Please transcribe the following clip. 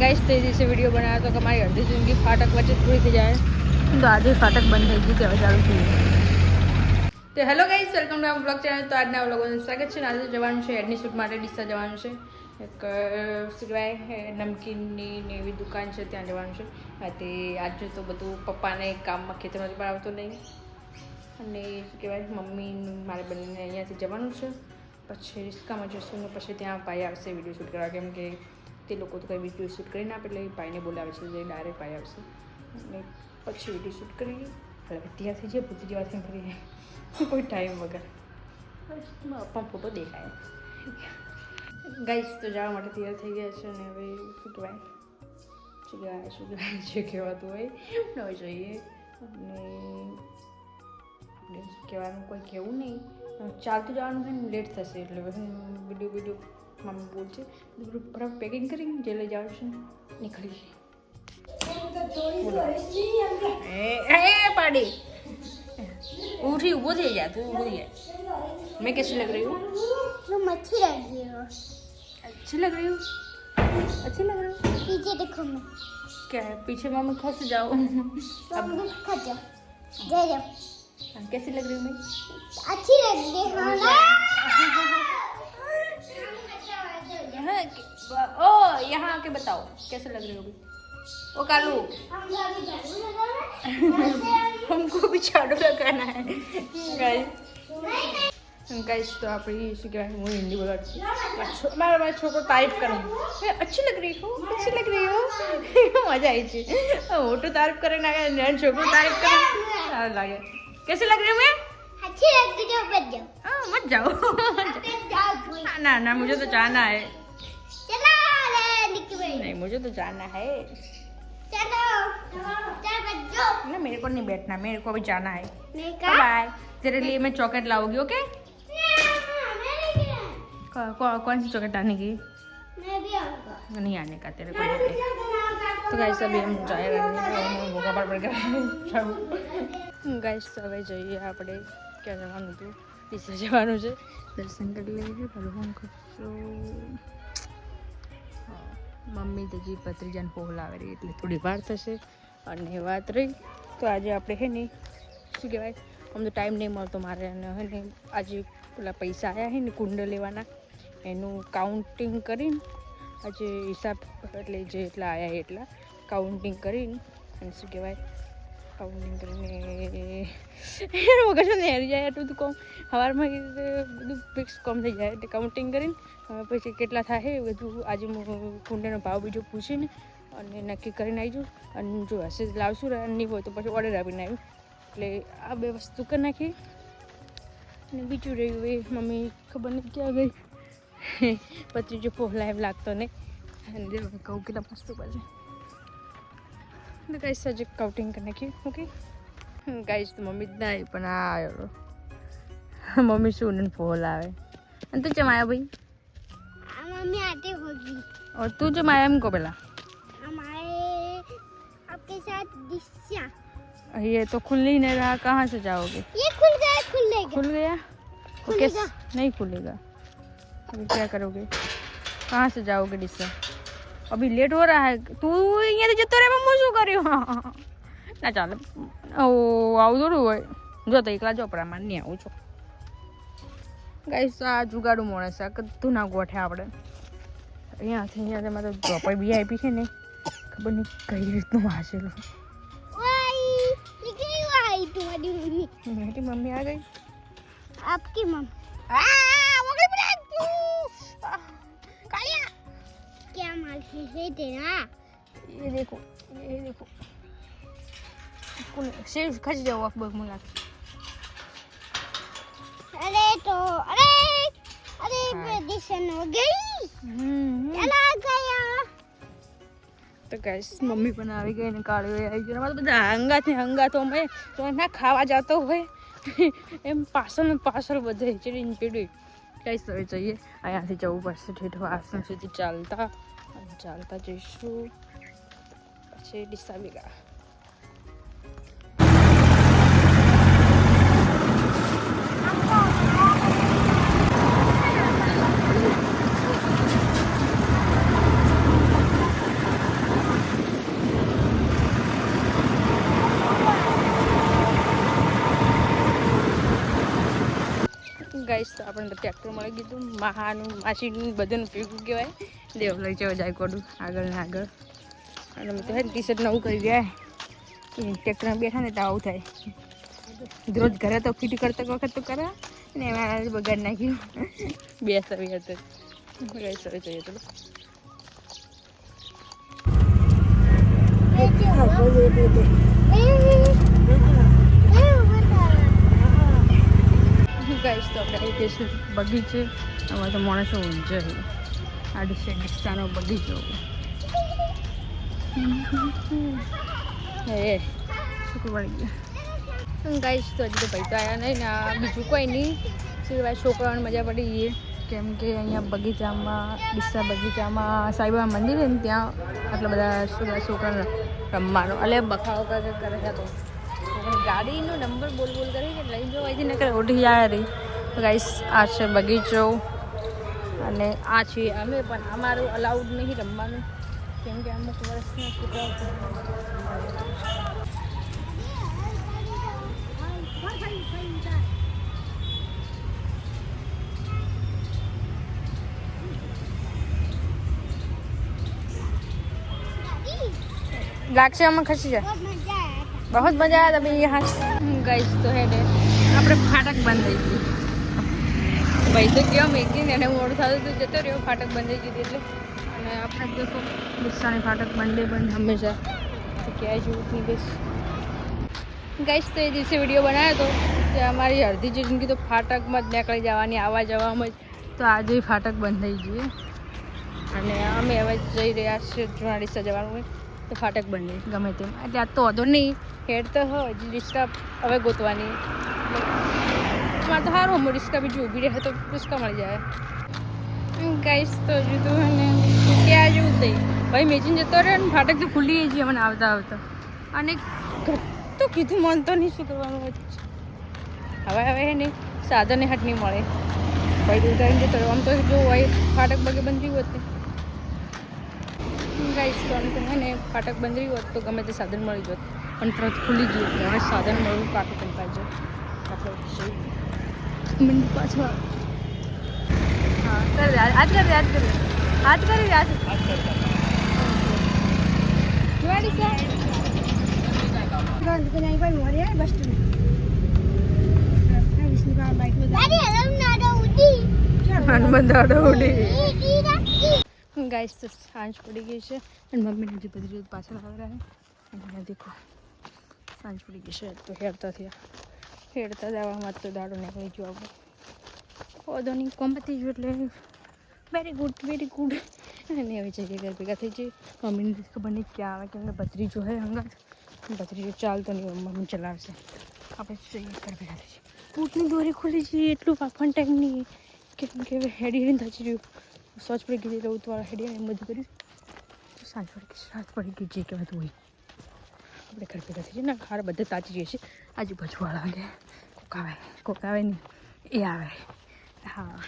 Guys તે દિવસે video બનાવ્યો તો કે મારી અડધી જિંદગી ફાટક વચ્ચે પૂરી થઈ જાય. તો આજે ફાટક બંધ થઈ ગઈ કે હવે ચાલુ થઈ તો hello guys welcome to blog channel તો આજના વ્લોગનું સ્વાગત છે. આજે જવાનું છે હેડની શૂટ માટે ડીસા જવાનું છે. એક સિવાય નમકીનની ને એવી દુકાન છે ત્યાં જવાનું છે. તે આજે તો બધું પપ્પાને કામમાં ખેતરમાંથી પણ આવતો નહીં. અને શું કહેવાય મમ્મી મારે બંને અહીંયાથી જવાનું છે. પછી રિસ્કામાં જશું ને પછી ત્યાં ભાઈ આવશે વીડિયો શૂટ કરવા. કેમ કે તે લોકો તો કંઈ વીડિયો શૂટ કરીને આપે એટલે ભાઈને બોલાવે છે, જે ડાયરેક્ટ ભાઈ આવશે. અને પછી વીડિયો શૂટ કરી હવે થઈ જે ભૂતી જવાથી ફરી કોઈ ટાઈમ વગર. પણ ફોટો દેખાય. ગાઈસ તો જવા માટે તૈયાર થઈ ગયા છે અને હવે શું કહેવાય શું કહેવાય જે કહેવાતું હોય, ન જોઈએ. અને આપણે કહેવાનું કોઈ કહેવું નહીં. ચાલતું જવાનું ને લેટ થશે એટલે હું વીડિયો વીડિયો মামি বলছে দুপুরে প্যাকিং করে জেলে যাওয়ার সময় নিকলে पाड़ी उठी वो दे जा तू वो दे मैं कैसी लग रही हूँ? तुम अच्छी लग रही हो। अच्छी लग रही हो? अच्छी लग रही हो? पीछे देखो मैं क्या है? पीछे मामा खस जाओ। अब खस जाओ। जाओ कैसी लग रही हूँ मैं? अच्छी लग रही हो। ना हाँ। ओ यहाँ आके बताओ कैसे लग रही होगी ओ कालू हमको भी झाड़ू लगाना है गाइस गाइस तो आप ये શું કહેવાય હું હિન્દી બોલવા છું મારા મારા છોકરો તારીફ કરે એ अच्छी लग रही हो अच्छी लग रही हो મજા આવી છે મોટું તારીફ કરે ના કરે છોકરો તારીફ કરે સારું લાગે कैसे लग रही हूँ मैं अच्छी लग रही है बच जाओ हाँ, मत जाओ जाओ कोई ना ना मुझे तो जाना है चलो ले निकी भाई नहीं मुझे तो जाना है चलो चल बच जाओ ना मेरे को नहीं बैठना मेरे को भी जाना है नहीं कहा बाय तेरे लिए मैं चॉकलेट लाऊंगी ओके कौ- कौ- कौन सी चॉकलेट लाने की मैं भी आऊंगा नहीं आने का तेरे को नहीं तो गाइस अभी हम जाए ભોગા પર પડ ગાઈસ તો હવે જઈએ આપણે ક્યાં જવાનું હતું ડીસે જવાનું છે દર્શન કરી લઈએ પેલું હું કરશું હા, મમ્મી તો જી ભત્રીજાને પોહલાવે રહી એટલે થોડી વાર થશે. અને વાત રહી તો આજે આપણે હે ને, શું કહેવાય, આમ તો ટાઈમ નહીં મળતો મારે અને હે ને, આજે પેલા પૈસા આવ્યા છે ને કુંડ લેવાના, એનું કાઉન્ટિંગ કરીને આજે હિસાબ એટલે જે એટલા આવ્યા એટલા કાઉન્ટિંગ કરીને, અને શું કહેવાય કાઉન્ટિંગ કરીને. એનું મગજ ને હેરી જાય એટલું બધું કોમ. સવારમાં બધું ફિક્સ કોમ થઈ જાય. એટલે કાઉન્ટિંગ કરીને પછી કેટલા થાય એ બધું આજે હું કુંડાનો ભાવ બીજો પૂછીને અને નક્કી કરીને આવી જાઉં. અને જો હશે લાવશું ને નહીં હોય તો પછી ઓર્ડર આપીને આવ્યું એટલે આ બે વસ્તુ કરી નાખી. અને બીજું રહ્યું એ, મમ્મી ખબર નહીં ક્યાં ગઈ. પછી જો પોહલા એમ લાગતો નહીં. અને કહું કેટલા મસ્ત તો ગાઈસ હજી કાઉન્ટિંગ કરી નાખ્યું ઓકે ગાઈસ તો મમ્મી જ ના આવી પણ આ આવ્યો મમ્મી શું ને ફોલ આવે અને તું ચમ આવ્યા ભાઈ मम्मी आते होगी और तू जब आया हमको पहला हमारे आपके साथ दिशा ये तो खुल ही नहीं रहा कहाँ से जाओगे ये खुल गया खुलेगा खुल गया तो खुलेगा। कैसे नहीं खुलेगा अभी क्या करोगे कहाँ से जाओगे डिस्सा અભી લેટ હો રહા હે. તું અહીંયાથી જતો રહે મમ્મી શું કર્યું? ના ચાલે. ઓ આવ દોડું હોય. જો તો એકલા જો પ્રમાણ નહીં આવું છું ગાઈસ આ જુગાડું મોણે છે. કદું ના ગોઠે આપણે. અહીંયાથી અહીંયા મતલબ તો ચોપાઈ બી આપી છે ને. ખબર નહીં કઈ રીતનું વાંચેલું મેરી મમ્મી આ ગઈ. આપકી મમ્મી. ये देखो ये देखो सिर्फ खच जाओ आप बग मुला अरे तो अरे अरे हाँ। मेडिसिन हो गई चला गया તો ગાઈસ મમ્મી પણ આવી ગઈ ને કાળીઓ આવી ગઈ અમારે તો બધા હંગાથી હંગાતો અમે તો ના ખાવા જતો હોય એમ પાછળ ને પાછળ બધે ચીડી ચીડી ગાઈસ હવે જઈએ અહીંયાથી જવું પડશે ઠેઠ આસન સુધી ચાલતા અને ચાલતા જઈશું પછી ડીસા ભેગા ગાઈસ તો આપણને ટ્રેક્ટર મળી ગયું મહાનું માસીનું બધું ભેગું કહેવાય. દેવ લઈ જવા જાય કોડું આગળ ને આગળ. અને મેં તો હે ટી શર્ટ નવું કરી ગયા ટ્રેક્ટરમાં બેઠા ને તો આવું થાય. રોજ ઘરે તો ફિટ કરતા વખત તો કરે ને એમાં આજે બગાડ નાખ્યું. બે સવી હતું ગાઈસ હવે જોઈએ તો ગાઈસ, તો આપણે ગઈ બગીચે, આમાં તો માણસો ઊંઝે આ છે ડિસ્ટાનો બગીચો. હે શું પડી ગયું. ગાઈસ, તો હજી તો ભાઈ આવ્યા નહીં ને આ બીજું કોઈ નહીં. સિવાય છોકરાઓને મજા પડી ગઈ કેમ કે અહીંયા બગીચામાં ડિસ્સા બગીચામાં, સાઈબાબા મંદિર ને ત્યાં આટલા બધા છોકરાને રમવાનો. એટલે કરે કરે તો. ગાડીનો નંબર બોલ બોલ કરી કે લઈ જવાય છે નકર ઉઠી જાય રહી તો આ છે બગીચો. અને આ છે અમે, પણ અમારું અલાઉડ નહીં રમવાનું. કેમ કે અમુક વર્ષના છોકરાઓ લાગશે આમાં ખસી જાય. बहुत मजा आया तभी यहाँ गैस तो है ને આપણે ફાટક બંધ થઈ ગયું ભાઈ તો કેવા મેકી ને એને મોડું થતું તો જતો રહ્યો ફાટક બંધ થઈ ગઈ એટલે અને આપણે દેખો ગુસ્સાની ફાટક બંધ બંધ હંમેશા તો ક્યાંય જેવું જ નહીં ગઈશ ગઈશ તો એ દિવસે વિડીયો બનાવ્યો હતો કે અમારી અડધી જિંદગી તો ફાટકમાં જ નીકળી જવાની આવવા જવામાં જ તો આજે ફાટક બંધ થઈ ગઈ અને અમે હવે જઈ રહ્યા છીએ જુનાડીસા જવાનું હોય તો ફાટક બની ગમે તેમ. એટલે આ તો વધુ નહીં. હેડ તો હોય રિસ્કા હવે ગોતવાની. મારે તો સારું હું રિસ્કા બીજું ઊભી રહે તો રિસ્કા મળી જાય. ગાઈશ તો જુદું અને ક્યાં જવું થઈ. ભાઈ મેચીને જતો રહ્યો ને ફાટક તો ખુલ્લી જઈએ મને આવતા આવતા. અને તો કીધું મન તો નહીં શું કરવાનું હવે હવે નહીં સાધને હાટ નહીં મળે. ભાઈ દૂર જતો રહ્યો આમ તો જો હોય ફાટક બગે બંધ હોત ગાઈશ તો આમ તો ને ફાટક બંધ રહ્યું હોત તો ગમે તે સાધન મળી જોત. પણ તરત ખુલી ગયું એટલે હવે સાધન મળવું કાઢું પણ પાડજો આપણે મિનિટ પાછળ. હા કરી દે. આજ કરી દે આજ કરી દે. આજ કરી દે આજ જોવાડી છે ગાઈસ તો સાંજ પડી ગઈ છે. અને મમ્મીને જે બધી રીતે પાછળ આવી અને દેખો, સાંજ પડી ગઈ છે. તો હેરતા થયા. હેરતા જવામાં તો દાડો નીકળી ગયો આપણે નહીં કોમતી ગયું એટલે વેરી ગુડ વેરી ગુડ અને હવે જઈએ ઘર ભેગા થઈ જઈએ. મમ્મીને ખબર નહીં ક્યાં આવે, કેમ કે ભત્રીજો હે હંગાત. ભત્રીજો ચાલતો નહીં મમ્મી ચલાવશે. આપણે જઈએ ઘર ભેગા થઈ જઈએ. બૂટની દોરી ખુલી જઈએ, એટલું પાફન ટાઈમ નહીં. કેમ કે હેડી હેડીને થઈ રહ્યું સોચ પડી ગઈ એટલે ઉતવાળા હેડી એમ બધું કર્યું તો સાંજ પડી ગઈ સાંજ પડી ગઈ જે કહેવાતું હોય. આપણે ઘર ભેગા થઈ જઈએ. ને ખાર બધા તાચી જઈએ છીએ આજુબાજુ વાળા આવે. કોક આવે કોક આવે નહીં એ આવે. હા.